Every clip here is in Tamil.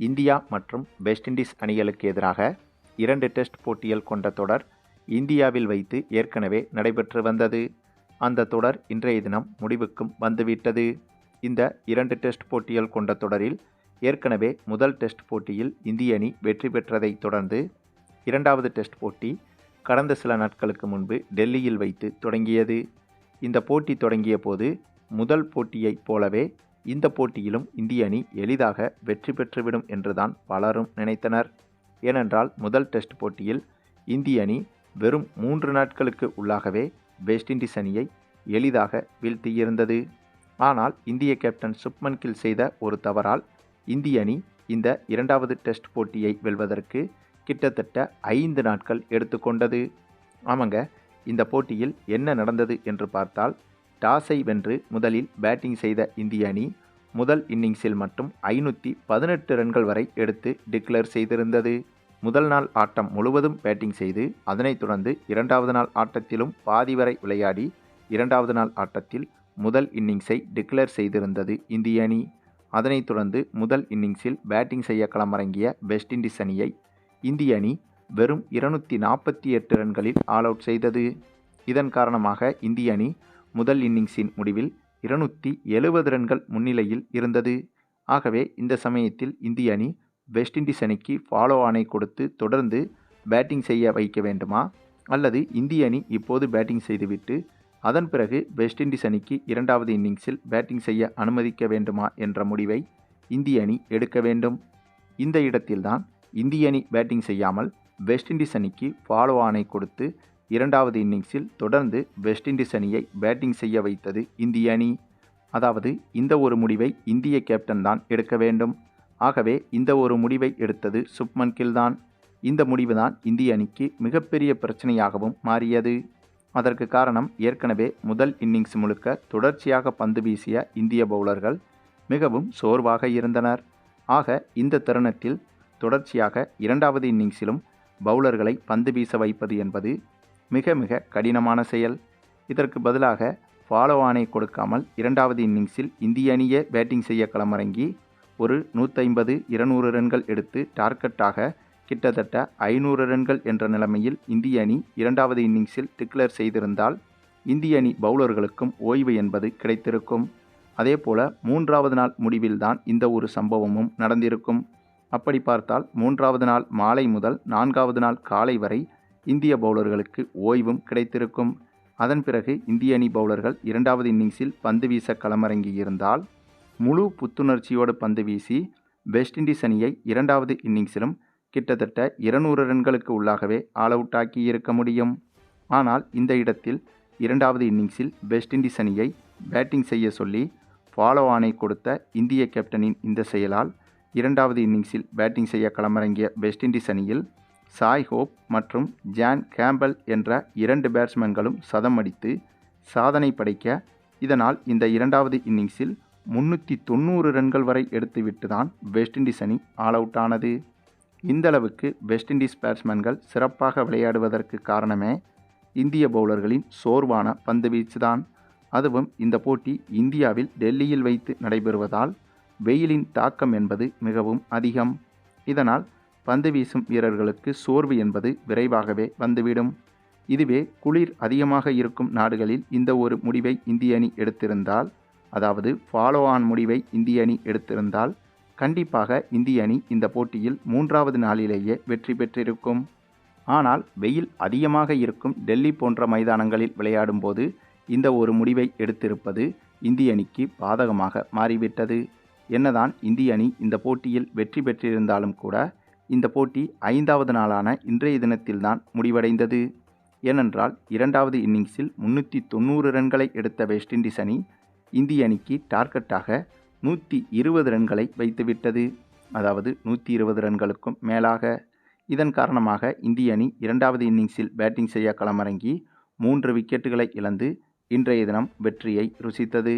இந்தியா மற்றும் வெஸ்ட் இண்டீஸ் அணிகளுக்கு எதிராக இரண்டு டெஸ்ட் போட்டிகள் கொண்ட தொடர் இந்தியாவில் வைத்து ஏற்கனவே நடைபெற்று வந்தது. அந்த தொடர் இன்றைய தினம் முடிவுக்கும் வந்துவிட்டது. இந்த இரண்டு டெஸ்ட் போட்டிகள் கொண்ட தொடரில் ஏற்கனவே முதல் டெஸ்ட் போட்டியில் இந்திய அணி வெற்றி பெற்றதைத் தொடர்ந்து இரண்டாவது டெஸ்ட் போட்டி கடந்த சில நாட்களுக்கு முன்பு டெல்லியில் வைத்து தொடங்கியது. இந்த போட்டி தொடங்கிய போது முதல் போட்டியைப் போலவே இந்த போட்டியிலும் இந்திய அணி எளிதாக வெற்றி பெற்றுவிடும் என்றுதான் பலரும் நினைத்தனர். ஏனென்றால் முதல் டெஸ்ட் போட்டியில் இந்திய அணி வெறும் மூன்று நாட்களுக்கு உள்ளாகவே வெஸ்ட் இண்டீஸ் அணியை எளிதாக வீழ்த்தியிருந்தது. ஆனால் இந்திய கேப்டன் சுப்மன் கில் செய்த ஒரு தவறால் இந்திய அணி இந்த இரண்டாவது டெஸ்ட் போட்டியை வெல்வதற்கு கிட்டத்தட்ட ஐந்து நாட்கள் எடுத்துக்கொண்டது. ஆமாங்க இந்த போட்டியில் என்ன நடந்தது என்று பார்த்தால் டாஸை வென்று முதலில் பேட்டிங் செய்த இந்திய அணி முதல் இன்னிங்ஸில் மட்டும் ஐநூற்றி பதினெட்டு ரன்கள் வரை எடுத்து டிக்ளேர் செய்திருந்தது. முதல் நாள் ஆட்டம் முழுவதும் பேட்டிங் செய்து அதனைத் தொடர்ந்து இரண்டாவது நாள் ஆட்டத்திலும் பாதி வரை விளையாடி இரண்டாவது நாள் ஆட்டத்தில் முதல் இன்னிங்ஸை டிக்ளேர் செய்திருந்தது இந்திய அணி. அதனைத் தொடர்ந்து முதல் இன்னிங்ஸில் பேட்டிங் செய்ய களமிறங்கிய வெஸ்ட் இண்டீஸ் அணியை இந்திய அணி வெறும் இருநூற்றி நாற்பத்தி எட்டு ரன்களில் ஆல் அவுட் செய்தது. இதன் காரணமாக இந்திய அணி முதல் இன்னிங்ஸின் முடிவில் இருநூற்றி எழுபது ரன்கள் முன்னிலையில் இருந்தது. ஆகவே இந்த சமயத்தில் இந்திய அணி வெஸ்ட் இண்டீஸ் அணிக்கு ஃபாலோ ஆணை கொடுத்து தொடர்ந்து பேட்டிங் செய்ய வைக்க வேண்டுமா? அல்லது இந்திய அணி இப்போது பேட்டிங் செய்துவிட்டு அதன் பிறகு வெஸ்ட் இண்டீஸ் அணிக்கு இரண்டாவது இன்னிங்ஸில் பேட்டிங் செய்ய அனுமதிக்க வேண்டுமா என்ற முடிவை இந்திய அணி எடுக்க வேண்டும். இந்த இடத்தில்தான் இந்திய அணி பேட்டிங் செய்யாமல் வெஸ்ட் இண்டீஸ் அணிக்கு ஃபாலோ ஆணை கொடுத்து இரண்டாவது இன்னிங்ஸில் தொடர்ந்து வெஸ்ட் இண்டீஸ் அணியை பேட்டிங் செய்ய வைத்தது இந்திய அணி. அதாவது இந்த ஒரு முடிவை இந்திய கேப்டன் தான் எடுக்க வேண்டும். ஆகவே இந்த ஒரு முடிவை எடுத்தது சுப்மன் கில் தான். இந்த முடிவு தான் இந்திய அணிக்கு மிகப்பெரிய பிரச்சனையாகவும் மாறியது. அதற்கு காரணம் ஏற்கனவே முதல் இன்னிங்ஸ் முழுக்க தொடர்ச்சியாக பந்து வீசிய இந்திய பவுலர்கள் மிகவும் சோர்வாக இருந்தனர். ஆக இந்த தருணத்தில் தொடர்ச்சியாக இரண்டாவது இன்னிங்ஸிலும் பவுலர்களை பந்து வீச வைப்பது என்பது மிக மிக கடினமான செயல். இதற்கு பதிலாக ஃபாலோ ஆனை கொடுக்காமல் இரண்டாவது இன்னிங்ஸில் இந்திய அணியே பேட்டிங் செய்ய களமிறங்கி ஒரு நூற்றைம்பது இருநூறு ரன்கள் எடுத்து டார்கெட்டாக கிட்டத்தட்ட ஐநூறு ரன்கள் என்ற நிலைமையில் இந்திய அணி இரண்டாவது இன்னிங்ஸில் டிக்ளேர் செய்திருந்தால் இந்திய அணி பவுலர்களுக்கும் ஓய்வு என்பது கிடைத்திருக்கும். அதேபோல மூன்றாவது நாள் முடிவில்தான் இந்த ஒரு சம்பவமும் நடந்திருக்கும். அப்படி பார்த்தால் மூன்றாவது நாள் மாலை முதல் நான்காவது நாள் காலை வரை இந்திய பவுலர்களுக்கு ஓய்வும் கிடைத்திருக்கும். அதன் பிறகு இந்திய அணி பவுலர்கள் இரண்டாவது இன்னிங்ஸில் பந்து வீச களமிறங்கியிருந்தால் முழு புத்துணர்ச்சியோடு பந்து வீசி வெஸ்ட் இண்டீஸ் அணியை இரண்டாவது இன்னிங்ஸிலும் கிட்டத்தட்ட இருநூறு ரன்களுக்கு உள்ளாகவே ஆல் அவுட் ஆக்கி இருக்க முடியும். ஆனால் இந்த இடத்தில் இரண்டாவது இன்னிங்ஸில் வெஸ்ட் இண்டீஸ் அணியை பேட்டிங் செய்ய சொல்லி ஃபாலோ ஆனை கொடுத்த இந்திய கேப்டனின் இந்த செயலால் இரண்டாவது இன்னிங்ஸில் பேட்டிங் செய்ய களமிறங்கிய வெஸ்ட் இண்டீஸ் அணியில் சாய் ஹோப் மற்றும் ஜான் கேம்பல் என்ற இரண்டு பேட்ஸ்மேன்களும் சதம் அடித்து சாதனை படைக்க இதனால் இந்த இரண்டாவது இன்னிங்ஸில் முன்னூற்றி தொண்ணூறு ரன்கள் வரை எடுத்துவிட்டு தான் வெஸ்ட் இண்டீஸ் அணி ஆல் அவுட் ஆனது. இந்த அளவுக்கு வெஸ்ட் இண்டீஸ் பேட்ஸ்மேன்கள் சிறப்பாக விளையாடுவதற்கு காரணமே இந்திய பவுலர்களின் சோர்வான பந்து வீச்சுதான் அதுவும் இந்த போட்டி இந்தியாவில் டெல்லியில் வைத்து நடைபெறுவதால் வெயிலின் தாக்கம் என்பது மிகவும் அதிகம். இதனால் பந்து வீசும் வீரர்களுக்கு சோர்வு என்பது விரைவாகவே வந்துவிடும். இதுவே குளிர் அதிகமாக இருக்கும் நாடுகளில் இந்த ஒரு முடிவை இந்திய அணி எடுத்திருந்தால் அதாவது ஃபாலோ ஆன் முடிவை இந்திய அணி எடுத்திருந்தால் கண்டிப்பாக இந்திய அணி இந்த போட்டியில் மூன்றாவது நாளிலேயே வெற்றி பெற்றிருக்கும். ஆனால் வெயில் அதிகமாக இருக்கும் டெல்லி போன்ற மைதானங்களில் விளையாடும்போது இந்த ஒரு முடிவை எடுத்திருப்பது இந்திய அணிக்கு பாதகமாக மாறிவிட்டது. என்னதான் இந்திய அணி இந்த போட்டியில் வெற்றி பெற்றிருந்தாலும் கூட இந்த போட்டி ஐந்தாவது நாளான இன்றைய தினத்தில்தான் முடிவடைந்தது. ஏனென்றால் இரண்டாவது இன்னிங்ஸில் முன்னூற்றி தொண்ணூறு ரன்களை எடுத்த வெஸ்ட் இண்டீஸ் அணி இந்திய அணிக்கு டார்கெட்டாக நூற்றி இருபது ரன்களை வைத்துவிட்டது. அதாவது நூற்றி இருபது ரன்களுக்கும் மேலாக. இதன் காரணமாக இந்திய அணி இரண்டாவது இன்னிங்ஸில் பேட்டிங் செய்ய களமிறங்கி மூன்று விக்கெட்டுகளை இழந்து இன்றைய தினம் வெற்றியை ருசித்தது.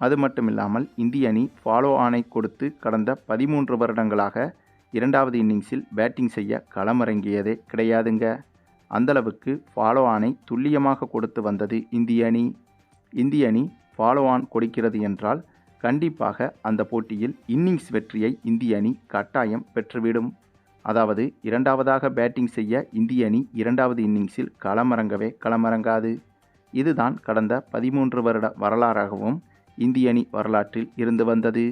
அது மட்டுமில்லாமல் இந்திய அணி ஃபாலோ ஆனை கொடுத்து கடந்த பதிமூன்று வருடங்களாக இரண்டாவது இன்னிங்ஸில் பேட்டிங் செய்ய களமிறங்கியதே கிடையாதுங்க. அந்தளவுக்கு ஃபாலோ ஆனை துல்லியமாக கொடுத்து வந்தது இந்திய அணி. இந்திய அணி ஃபாலோ ஆன் கொடுக்கிறது என்றால் கண்டிப்பாக அந்த போட்டியில் இன்னிங்ஸ் வெற்றியை இந்திய அணி கட்டாயம் பெற்றுவிடும். அதாவது இரண்டாவதாக பேட்டிங் செய்ய இந்திய அணி இரண்டாவது இன்னிங்ஸில் களமிறங்கவே களமிறங்காது. இதுதான் கடந்த பதிமூன்று வருட வரலாறாகவும் இந்திய அணி வரலாற்றில் இருந்து வந்தது.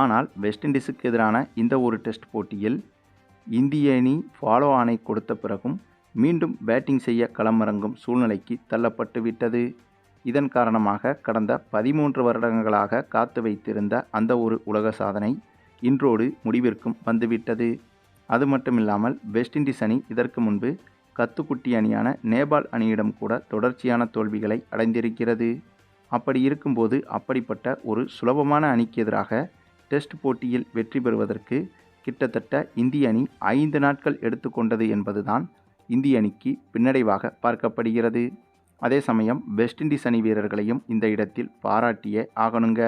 ஆனால் வெஸ்ட் இண்டீஸுக்கு எதிரான இந்த ஒரு டெஸ்ட் போட்டியில் இந்திய அணி ஃபாலோ ஆனை கொடுத்த பிறகும் மீண்டும் பேட்டிங் செய்ய களமிறங்கும் சூழ்நிலைக்கு தள்ளப்பட்டு விட்டது. இதன் காரணமாக கடந்த பதிமூன்று வருடங்களாக காத்து வைத்திருந்த அந்த ஒரு உலக சாதனை இன்றோடு முடிவிற்கும் வந்துவிட்டது. அது மட்டுமில்லாமல் வெஸ்ட் இண்டீஸ் அணி இதற்கு முன்பு கத்துக்குட்டி அணியான நேபாள் அணியிடம் கூட தொடர்ச்சியான தோல்விகளை அடைந்திருக்கிறது. அப்படி இருக்கும்போது அப்படிப்பட்ட ஒரு சுலபமான அணிக்கு எதிராக டெஸ்ட் போட்டியில் வெற்றி பெறுவதற்கு கிட்டத்தட்ட இந்திய அணி ஐந்து நாட்கள் எடுத்துக்கொண்டது என்பதுதான் இந்திய அணிக்கு பின்னடைவாக பார்க்கப்படுகிறது. அதே சமயம் வெஸ்ட் இண்டீஸ் அணி வீரர்களையும் இந்த இடத்தில் பாராட்டியே ஆகணுங்க.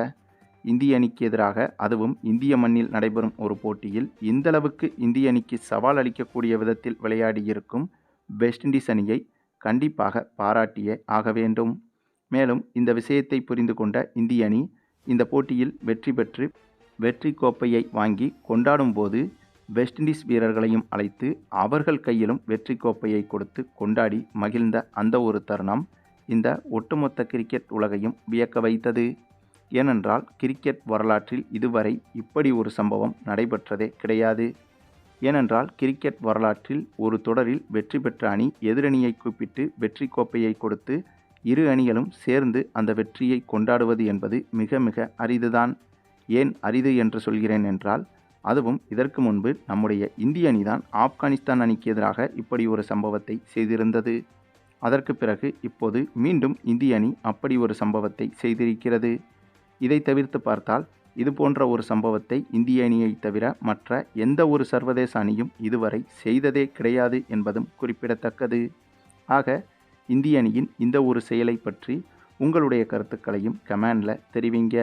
இந்திய அணிக்கு எதிராக அதுவும் இந்திய மண்ணில் நடைபெறும் ஒரு போட்டியில் இந்தளவுக்கு இந்திய அணிக்கு சவால் அளிக்கக்கூடிய விதத்தில் விளையாடியிருக்கும் வெஸ்ட் இண்டீஸ் அணியை கண்டிப்பாக பாராட்டியே ஆக வேண்டும். மேலும் இந்த விஷயத்தை புரிந்து கொண்ட இந்திய அணி இந்த போட்டியில் வெற்றி பெற்று வெற்றி கோப்பையை வாங்கி கொண்டாடும் போது வெஸ்ட் இண்டீஸ் வீரர்களையும் அழைத்து அவர்கள் கையிலும் வெற்றி கோப்பையை கொடுத்து கொண்டாடி மகிழ்ந்த அந்த ஒரு தருணம் இந்த ஒட்டுமொத்த கிரிக்கெட் உலகையும் வியக்க வைத்தது. ஏனென்றால் கிரிக்கெட் வரலாற்றில் இதுவரை இப்படி ஒரு சம்பவம் நடைபெற்றதே கிடையாது. ஏனென்றால் கிரிக்கெட் வரலாற்றில் ஒரு தொடரில் வெற்றி பெற்ற அணி எதிரணியை கூப்பிட்டு வெற்றி கோப்பையை கொடுத்து இரு அணிகளும் சேர்ந்து அந்த வெற்றியை கொண்டாடுவது என்பது மிக மிக அரிதுதான். ஏன் அரிது என்று சொல்கிறேன் என்றால் அதுவும் இதற்கு முன்பு நம்முடைய இந்திய அணிதான் ஆப்கானிஸ்தான் அணிக்கு எதிராக இப்படி ஒரு சம்பவத்தை செய்திருந்தது. அதற்கு பிறகு இப்போது மீண்டும் இந்திய அணி அப்படி ஒரு சம்பவத்தை செய்திருக்கிறது. இதை தவிர்த்து பார்த்தால் இது போன்ற ஒரு சம்பவத்தை இந்திய அணியை தவிர மற்ற எந்த ஒரு சர்வதேச அணியும் இதுவரை செய்ததே கிடையாது என்பதும் குறிப்பிடத்தக்கது. ஆக இந்திய அணியின் இந்த ஒரு செயலை பற்றி உங்களுடைய கருத்துக்களையும் கமெண்டில் தெரிவிங்க.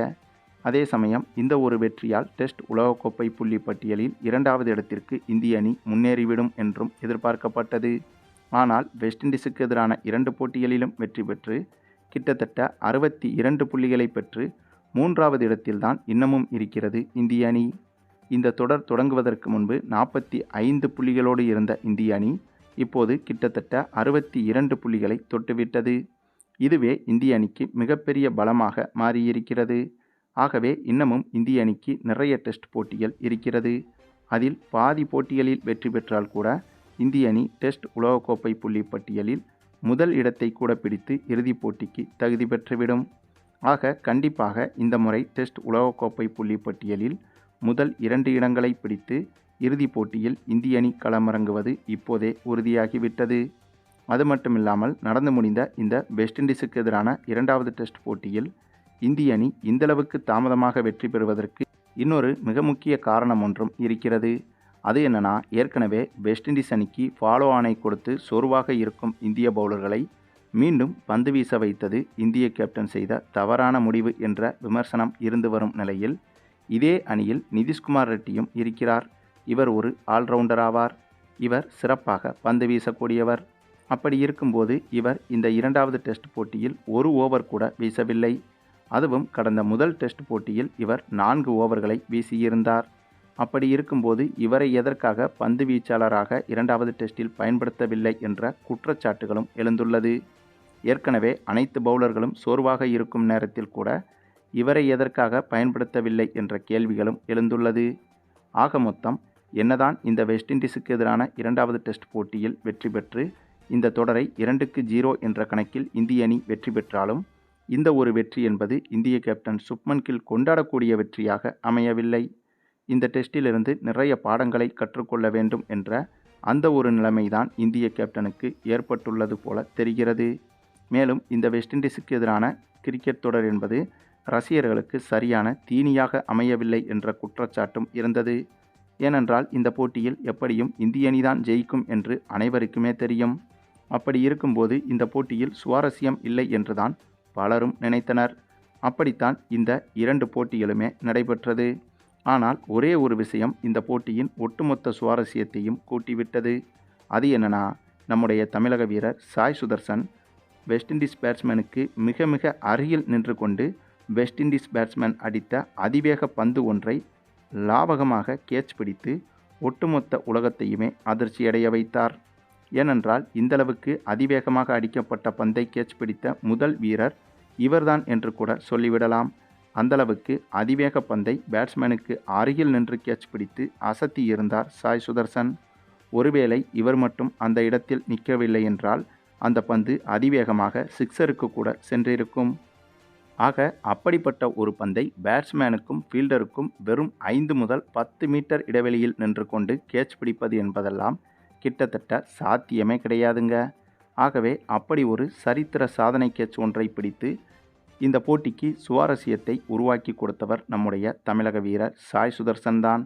அதே சமயம் இந்த ஒரு வெற்றியால் டெஸ்ட் உலகக்கோப்பை புள்ளி பட்டியலில் இரண்டாவது இடத்திற்கு இந்திய அணி முன்னேறிவிடும் என்றும் எதிர்பார்க்கப்பட்டது. ஆனால் வெஸ்ட் இண்டீஸுக்கு எதிரான இரண்டு போட்டிகளிலும் வெற்றி பெற்று கிட்டத்தட்ட அறுபத்தி இரண்டு புள்ளிகளை பெற்று மூன்றாவது இடத்தில்தான் இன்னமும் இருக்கிறது இந்திய அணி. இந்த தொடர் தொடங்குவதற்கு முன்பு நாற்பத்தி ஐந்து புள்ளிகளோடு இருந்த இந்திய அணி இப்போது கிட்டத்தட்ட அறுபத்தி இரண்டு புள்ளிகளை தொட்டுவிட்டது. இதுவே இந்திய அணிக்கு மிகப்பெரிய பலமாக மாறியிருக்கிறது. ஆகவே இன்னமும் இந்திய அணிக்கு நிறைய டெஸ்ட் போட்டிகள் இருக்கிறது. அதில் பாதி போட்டிகளில் வெற்றி பெற்றால் கூட இந்திய அணி டெஸ்ட் உலகக்கோப்பை புள்ளி பட்டியலில் முதல் இடத்தை கூட பிடித்து இறுதிப் போட்டிக்கு தகுதி பெற்றுவிடும். ஆக கண்டிப்பாக இந்த முறை டெஸ்ட் உலகக்கோப்பை புள்ளி பட்டியலில் முதல் இரண்டு இடங்களை பிடித்து இறுதிப் போட்டியில் இந்திய அணி களமிறங்குவது இப்போதே உறுதியாகிவிட்டது. அது மட்டுமில்லாமல் நடந்து முடிந்த இந்த வெஸ்ட் இண்டீஸுக்கு எதிரான இரண்டாவது டெஸ்ட் போட்டியில் இந்திய அணி இந்தளவுக்கு தாமதமாக வெற்றி பெறுவதற்கு இன்னொரு மிக முக்கிய காரணம் ஒன்றும் இருக்கிறது. அது என்னன்னா ஏற்கனவே வெஸ்ட் இண்டீஸ் அணிக்கு ஃபாலோ ஆனை கொடுத்து சோர்வாக இருக்கும் இந்திய பவுலர்களை மீண்டும் பந்து வீச வைத்தது இந்திய கேப்டன் செய்த தவறான முடிவு என்ற விமர்சனம் இருந்து வரும் நிலையில் இதே அணியில் நிதிஷ்குமார் ரெட்டியும் இருக்கிறார். இவர் ஒரு ஆல்ரவுண்டர் ஆவார். இவர் சிறப்பாக பந்து வீசக்கூடியவர். அப்படி இருக்கும்போது இவர் இந்த இரண்டாவது டெஸ்ட் போட்டியில் ஒரு ஓவர் கூட வீசவில்லை. அதுவும் கடந்த முதல் டெஸ்ட் போட்டியில் இவர் நான்கு ஓவர்களை வீசியிருந்தார். அப்படி இருக்கும்போது இவரை எதற்காக பந்து வீச்சாளராக இரண்டாவது டெஸ்டில் பயன்படுத்தவில்லை என்ற குற்றச்சாட்டுகளும் எழுந்துள்ளது. ஏற்கனவே அனைத்து பவுலர்களும் சோர்வாக இருக்கும் நேரத்தில் கூட இவரை எதற்காக பயன்படுத்தவில்லை என்ற கேள்விகளும் எழுந்துள்ளது. ஆக மொத்தம் என்னதான் இந்த வெஸ்ட் இண்டீஸுக்கு எதிரான இரண்டாவது டெஸ்ட் போட்டியில் வெற்றி பெற்று இந்த தொடரை இரண்டுக்கு ஜீரோ என்ற கணக்கில் இந்திய அணி வெற்றி பெற்றாலும் இந்த ஒரு வெற்றி என்பது இந்திய கேப்டன் சுப்மன் கில் கொண்டாடக்கூடிய வெற்றியாக அமையவில்லை. இந்த டெஸ்டிலிருந்து நிறைய பாடங்களை கற்றுக்கொள்ள வேண்டும் என்ற அந்த ஒரு நிலைமைதான் இந்திய கேப்டனுக்கு ஏற்பட்டுள்ளது போல தெரிகிறது. மேலும் இந்த வெஸ்ட் இண்டீஸுக்கு எதிரான கிரிக்கெட் தொடர் என்பது ரசிகர்களுக்கு சரியான தீனியாக அமையவில்லை என்ற குற்றச்சாட்டும் இருந்தது. ஏனென்றால் இந்த போட்டியில் எப்படியும் இந்திய அணிதான் ஜெயிக்கும் என்று அனைவருக்குமே தெரியும். அப்படி இருக்கும்போது இந்த போட்டியில் சுவாரஸ்யம் இல்லை என்றுதான் பலரும் நினைத்தனர். அப்படித்தான் இந்த இரண்டு போட்டிகளுமே நடைபெற்றது. ஆனால் ஒரே ஒரு விஷயம் இந்த போட்டியின் ஒட்டுமொத்த சுவாரஸ்யத்தையும் கூட்டிவிட்டது. அது என்னன்னா நம்முடைய தமிழக வீரர் சாய் சுதர்சன் வெஸ்ட் இண்டீஸ் பேட்ஸ்மேனுக்கு மிக மிக அருகில் நின்று கொண்டு வெஸ்ட் இண்டீஸ் பேட்ஸ்மேன் அடித்த அதிவேக பந்து ஒன்றை லாபகமாக கேட்ச் பிடித்து ஒட்டுமொத்த உலகத்தையுமே அதிர்ச்சியடைய வைத்தார். ஏனென்றால் இந்தளவுக்கு அதிவேகமாக அடிக்கப்பட்ட பந்தை கேட்ச் பிடித்த முதல் வீரர் இவர்தான் என்று கூட சொல்லிவிடலாம். அந்தளவுக்கு அதிவேக பந்தை பேட்ஸ்மேனுக்கு அருகில் நின்று கேட்ச் பிடித்து அசத்தி இருந்தார் சாய் சுதர்சன். ஒருவேளை இவர் மட்டும் அந்த இடத்தில் நிற்கவில்லை என்றால் அந்த பந்து அதிவேகமாக சிக்ஸருக்கு கூட சென்றிருக்கும். ஆக அப்படிப்பட்ட ஒரு பந்தை பேட்ஸ்மேனுக்கும் ஃபீல்டருக்கும் வெறும் ஐந்து முதல் பத்து மீட்டர் இடைவெளியில் நின்று கொண்டு கேட்ச் பிடிப்பது என்பதெல்லாம் கிட்டத்தட்ட சாத்தியமே கிடையாதுங்க. ஆகவே அப்படி ஒரு சரித்திர சாதனை கேட்ச் ஒன்றை பிடித்து இந்த போட்டிக்கு சுவாரஸ்யத்தை உருவாக்கி கொடுத்தவர் நம்முடைய தமிழக வீரர் சாய் சுதர்சன் தான்